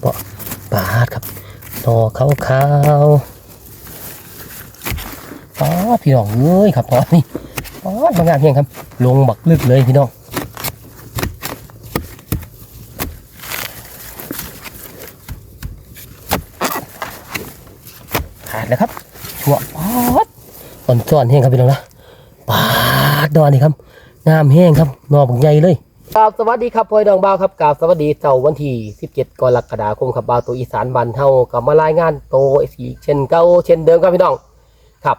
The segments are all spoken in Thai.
เปาะปาดครับนอขาวขาวอ๋อพี่น้องเอ้ยครับตอนนี้อ๋อบางงานเพียงครับ ลงบักลึกเลยพี่น้องขาดแล้วครับชัวปาดอ่อนซ้อนแห้งครับพี่น้องนะปาดดอนนี่ครับงามแห้งครับนอบักใหญ่เลย ครับสวัสดีครับพ่อยดองบ่าวครับกราบสวัสดีเสาร์วันที่ 17 กรกฎาคมครับบ่าวตัวอีสานบันเท่ากับมารายงานโตอีเช่นเก่าเช่นเดิมครับพี่น้องครับ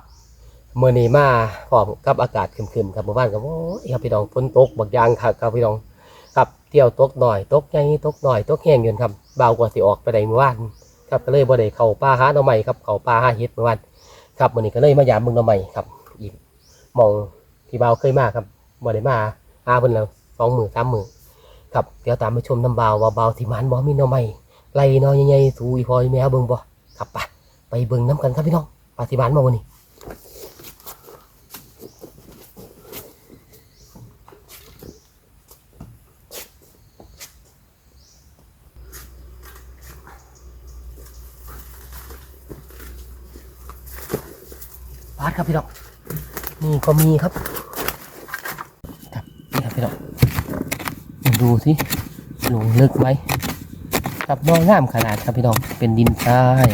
เมื่อนี้มาพร้อมกับอากาศคึมๆครับเมื่อวานครับโอ้ยครับพี่น้องฝนตกบักยางครับครับพี่น้องครับเที่ยวตกหน่อยตกใหญ่ตกหน่อยตกแห้งอยู่ครับบ่าวกว่าสิออกไปได้เมื่อวานครับก็เลยบ่ได้เข้าป่าหาหน่อไม้ครับเข้าป่าหาเห็ดเมื่อวานครับมื่อนี้ก็เลยมายามเบิ่งหน่อไม้ครับอีกมองที่บ่าวเคยมาครับบ่ได้มาหาเพิ่นแล้ว องมือสามมือครับเดี๋ยวตามไปชมน้ำบาว่าบาวที่มันบ่มีน่อไม้ไล่น่อใหญ่ๆสูอีพอยแมวเบิ่งบ่ครับไปไปเบิ่งน้ำกันครับพี่น้องปฏิบัติมาวันนี้ปาดครับพี่น้องนี่ก็มีครับนี่ครับพี่น้อง ดูสิหลงลึกไหมครับน้อยงามขนาดครับพี่น้องเป็นดินทราย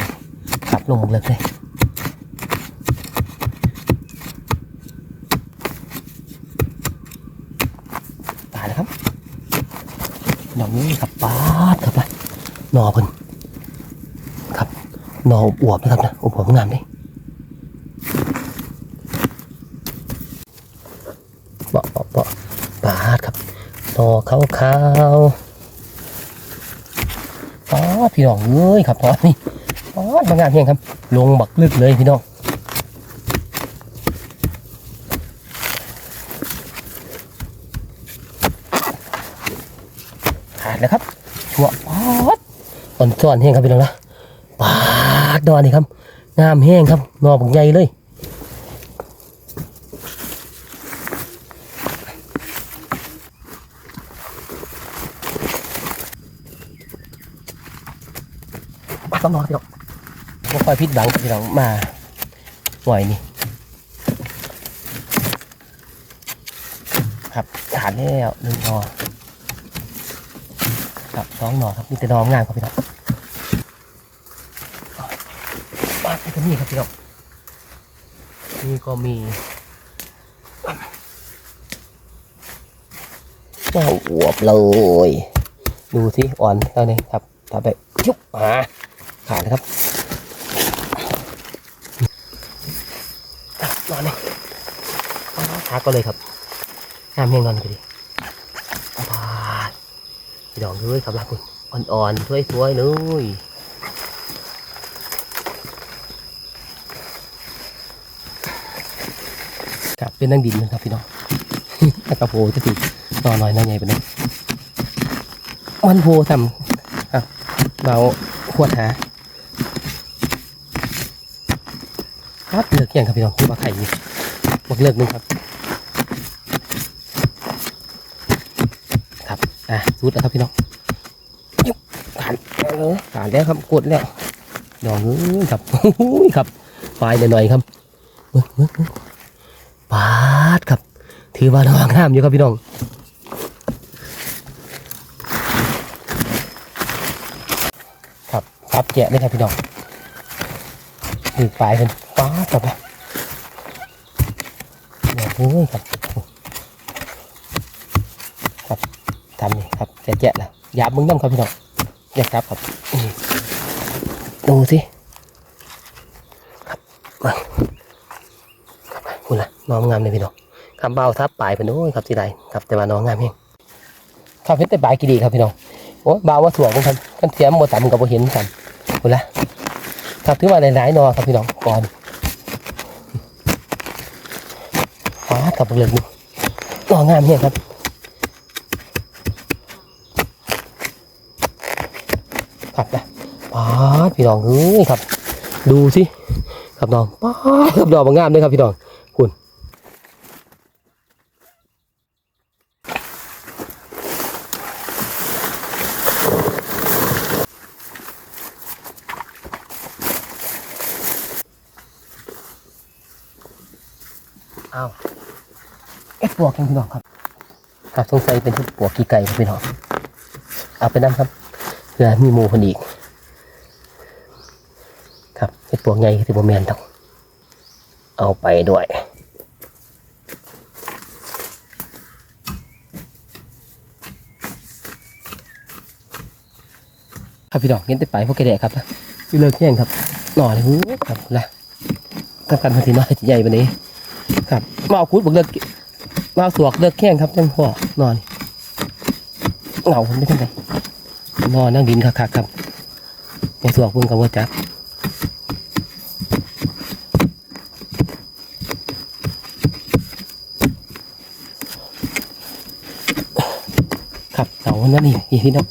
ครับลงลึกเลยตายแล้วครับหนองนี้ครับปาดครับไปหนอเพิ่นครับหนออวบนะครับนะอวบงามเลยเปาะเปาะเปาะปาดครับ ต่อ ขาวขาวๆอ๋อพี่น้องเอ้ยครับตอนนี้อ๋อบางงานเพียงครับ ลงบักลึกเลยพี่น้องขาดแล้วครับชัวปาดอ่อนซ้อนแห้งครับพี่น้องนะปาดดอนนี่ครับ งามแห้งครับนอบักใหญ่เลย ต้องรอพี่น้องบ่ค่อยพิดหวังพี่น้องมาหน่อยนี่ครับขาดแล้วหนึ่งนอครับสองนอครับมีแต่นองามครับพี่น้องบ้านนี่ก็มีครับพี่น้องนี่ก็มีเจ้าอวบเลย ดูสิอ่อนเท่านี้ครับทำไปชุบมา ขาดนะครับนอนเลยขาก็เลยครับน้ำเพียงนอนก็ดีบายดอกด้วยครับรักคุณอ่อนๆสวยๆเลยครับเป็นนั่งดินนะครับพี่น้องตะกระโพจะติดนอนหน่อยนอนใหญ่ไปหน่อยมันโพทำครับเราขวดหา ครับเลือกเกี่ยงครับพี่น้องคือว่าไข่นี่บักเลือกหนึงครับ ครับอะสุดแล้วครับพี่น้องยุบขาดแล้วขาดแล้วครับกดแล้วดอกเอ้ยครับโอ้ยครับปลายหน่อยๆครับเบิ้งเบิ้งเบิ้งปาดครับ ถือว่าน้องงามอยู่ครับพี่น้องครับครับแกะเลยครับพี่น้องถือปลายเป็น ป้าครับโอ้โหครับครับทำนี่ครับแกะแกะแล้วหยาบมึงน้ำครับพี่น้องอยากครับครับดูสิครับมาครับคุณล่ะน้องงามเลยพี่น้องคำเบาทับปลายเป็นโอ้ยครับที่ใดครับแต่ว่าน้องงามเองครับเห็นแต่ปลายกี่ดีครับพี่น้องโอ้ยบาว่าสวงครับกันเสียมบ่ต่ำกับบ่เห็นกันหมดละครับถือว่าหลายๆนอครับพี่น้องก่อน หากับเหลือกดูต่องามเนี่ยครับครับนะป๊าดพี่น้องเฮ้ยครับ ดูสิครับน้องป๊าดครับดอกบงงามเลยครับพี่น้องคุณอ้าว เอ็ดปวกยังพี่น้องครับครับสงสัยเป็นที่ปวกกี่ไก่ครับพี่น้องเอาไปนั่ครับเพื่อมีมูคนอีก ครับเอ็ดปวกใหญ่ที่บ่แมนต้องเอาไปด้วยครับพี่ดอกเห็นแต่ไปพวกแกแดกครับพี่เลิกแย่งครับหน่อยหูครับละกับกันพันธีน้อยใหญ่วันนี้ ครับมาเอาคูดบอกเลิก มาสวกเลิกแข้งครับจังพ่อนอนเหงาผมไม่ทันไรนอนนั่งดินคักๆครับมาสวกเพิ่งกับว่าจักครับเหงาวันนั้นนี่พี่น้อง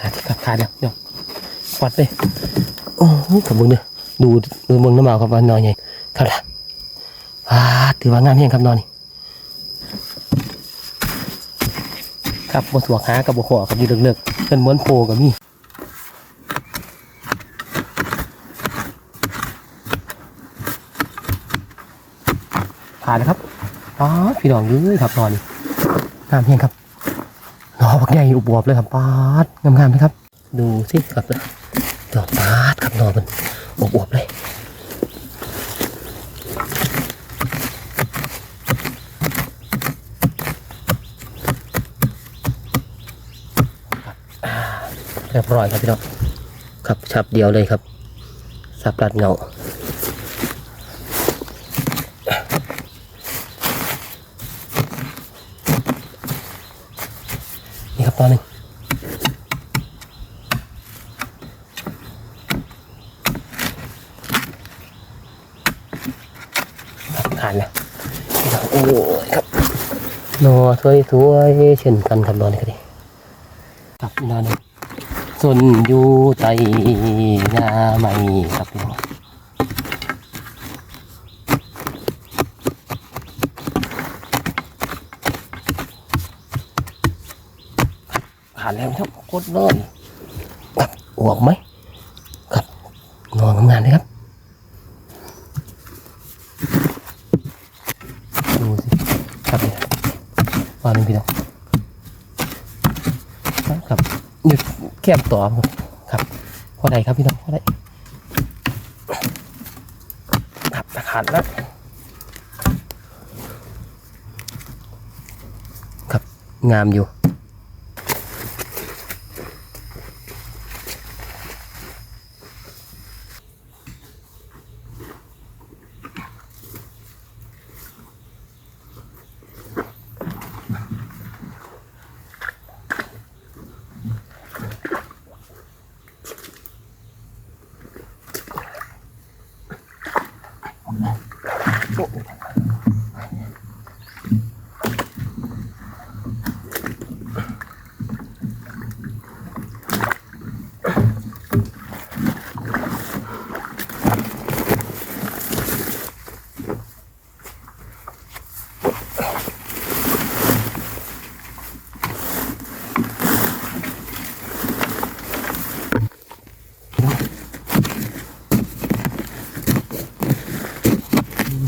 ขาดขาดขาดแล้วเนาะฟัดเลยโอ้ยกับมึงเนี่ย ดูดูมึงน้ำเมาครับว่านอนใหญ่ครับล่ะอ่าถือว่างามเพียงครับนอนนี่ครับบนสวกหากับบหัวกับอยู่เลิกๆเป็นม้วนโพกับมีผ่านแล้วครับอ๋อพี่น้องยื้อครับนอนนี่งามเพียงครับดอกบักใหญ่อุบวบเลยครับปางามๆไหมครับ ดูสิครับดอกปาครับดอกมัน อุบวบเลยเรียบร้อยครับพี่น้องครับฉับเดียวเลยครับสับรัดเงานี่ครับตอนหนึ่ง ครับขาดแล้วโอ้ยครับ นอสวยสวยเช่นกันครับนอนนี่ก็ดีครับนอนส่วนอยู่ใต้าไม่ครับพี่น้องขาดแล้วครับโคตรนอนครับอวกไหมครับนอนทำงานเลยครับ ดูสิครับเนี่ยวางหนึ่งพี่น้องครับหยุด แคบต่อครับครับพอใดครับพี่น้องพอใดครับขาดแล้วครับงามอยู่ ดู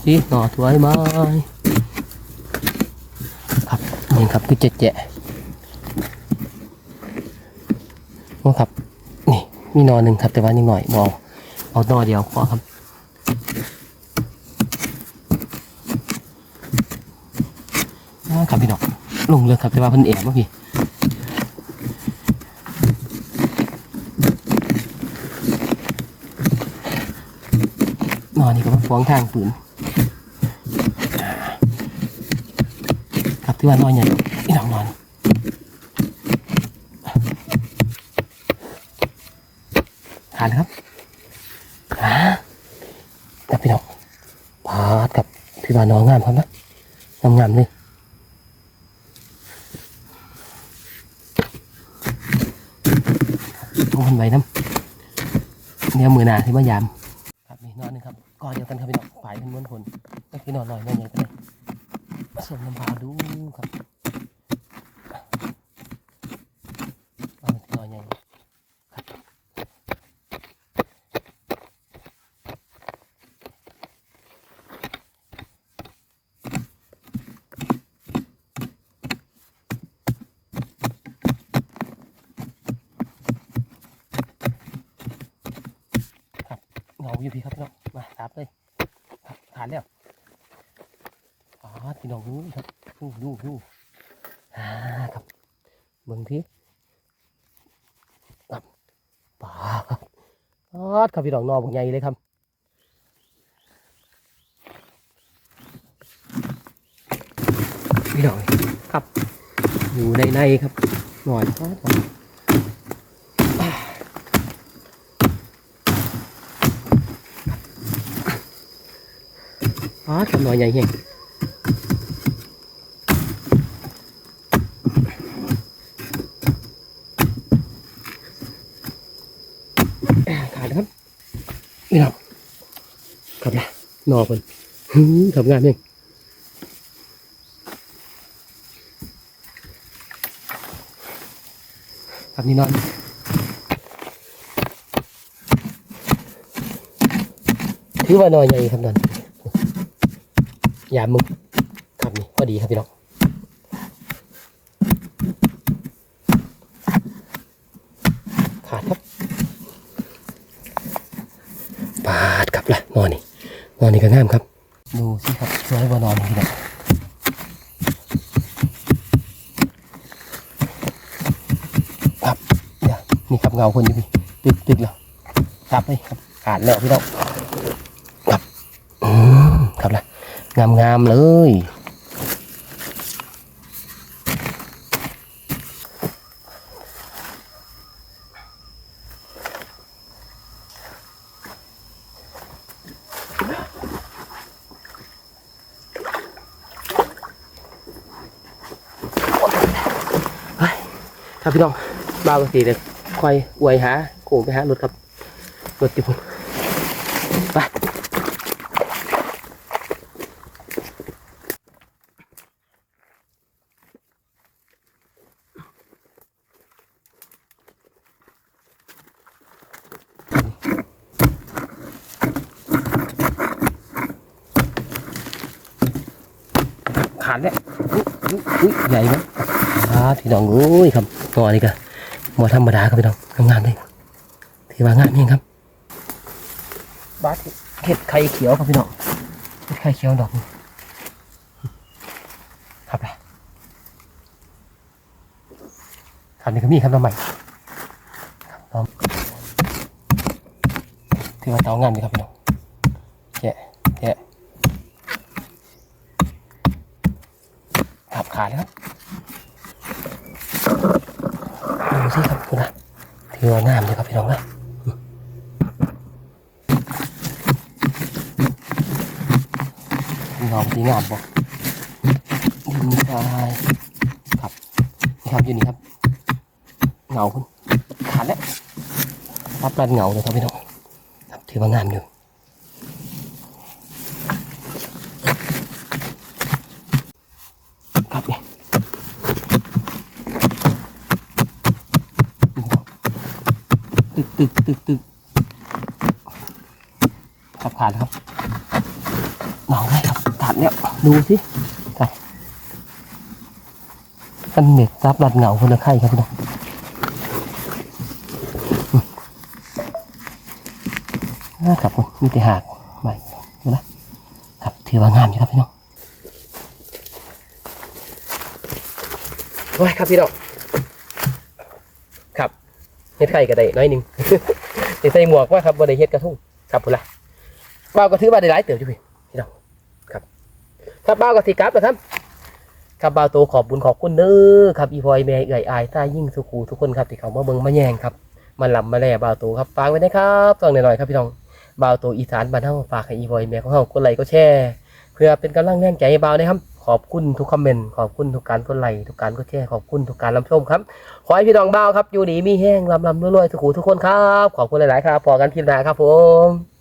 สิหน่อสวยไหมครับนี่ครับคือเจ๊ะๆโอ้ครับ นี่มีนอนหนึ่งครับแต่ว่ายังหน่อยมองเอานอเดียวพอครับอ่าครับพี่น้องลงเลยครับแต่ว่าพิ่นเอ๋เมื่อกี้นอนนี่ก็ฟ้องทางปืนอ่า ครับที่ว่านอนใหญ่พี่น้องนอนขาดแล้วครับอ่าครับพี่น้องพาดกับพี่ว่านอนงามครับนะงามๆเลยต้องคนไว้น้ำเนี่ยมือหนาที่มายามครับนี่นอนหนึงครับก่อนเดียวกันครับพี่น้องฝ่ายเป็นม้วนคนก็คือนอนหน่อยนอนใหญ่กันเลยผสมน้ำพาดู ครับเอาที่นอนใหญ่ครับเงาอยู่พี่ครับพี่น้องมาซับเลย ดูดูดูอ่าครับเบิ่งที่ครับป่าครับอ๋อครับพี่น้องนอบักใหญ่เลยครับพี่น้องครับ อยู่ในในครับหน่อยครับอ๋อทำหน่อยใหญ่เฮงขาดครับนี่ครับครับละน อเป็นทำงานเองครับนี่นอนถือว่านอนใหญ่ครับนอนยามมึงครับนี่พอดีครับพี่น้องขาดครับปาดครับละนอนนี่ นอนนี่ก็งามครับ ดูสิครับสวยกว่านอนนี่พี่น้องครับเนี่ยนี่ครับเงาคนอยู่พี่ติดติดแล้วครับไปครับอ่านแล้วพี่น้องครับอืมครับนะงามๆเลย ครับพี่น้องบ้าวกสีเลยคอยอวยหาโขงไปหารถครับรถติผมไปขาดแล้วอุ๊ยอุ๊ยอุ๊ยใหญ่ไหมครับพี่น้องเอ้ยครับ ตัวนี้ก็บ่ธรรมดาครับพี่น้องงามๆเลยถือว่างามเองครับบาสเห็ดไข่เขียวครับพี่น้องเห็ดไข่เขียวดอกนี่ครับไปครับนี่ก็มีครับน้องใหม่น้องถือว่าเตางามดีครับพี่น้องแกะแกะครับขาดแล้วครับ ดูสิครับคุณนะถือว่างามเลยครับพี่น้องนะงา มดีงามบอกดินทรายครับนี่ครับอยู่นี่ครับเงาคุณขาดแล้วรับรันเงาเลยครับพี่น้องครับถือว่างามอยู่ครับนี่ตึกตึกตึกตึกขับขาดครับหนองได้ครับขาด เนี่ยดูสิครับมันเหน็ดซับรัดเหงาคนละไข่ครับพี่น้องนะครับมมีแต่หากใหม่ดูนะครับถือว่างามอยู่ครับพี่น้องโอ้ยครับพี่น้องครับเฮ็ดไข่ก็ได้น้อยนึงใส่หมวกว่าครับบ่ได้เฮ็ดกระทุ่งครับพุ่นล่ะบ้าก็ถือว่าได้หลายเติบอยู่พี่พี่น้องครับ ครับบ้าวก็สิกลับนะครับครับบ้าวโตขอบบุญขอบคุณเด้อครับอีพอยแม่เอื่อยอายตายิ่งสุขูทุกคนครับที่เขามาเบิ่งมาแยงครับมาลำมาแล่บ้าวโตครับฝากไว้นะครับฟังหน่อยๆครับพี่น้องบ้าวโตอีสานบ้านเฮาฝากให้อีพอยแม่ของเฮากดไลค์กดแชร์เพื่อเป็นกำลังแรงใจให้บ้าวนะครับ ขอบคุณทุกคอมเมนต์ขอบคุณทุกการกดไลค์ทุกการกดแชร์ขอบคุณทุกการรับชมครับขอให้พี่น้องบ้าวครับอยู่ดีมีแห้งลำลำรวยๆสุขุทุกคนครับขอบคุณหลายๆครับพอกันคลิปหน้าครับผม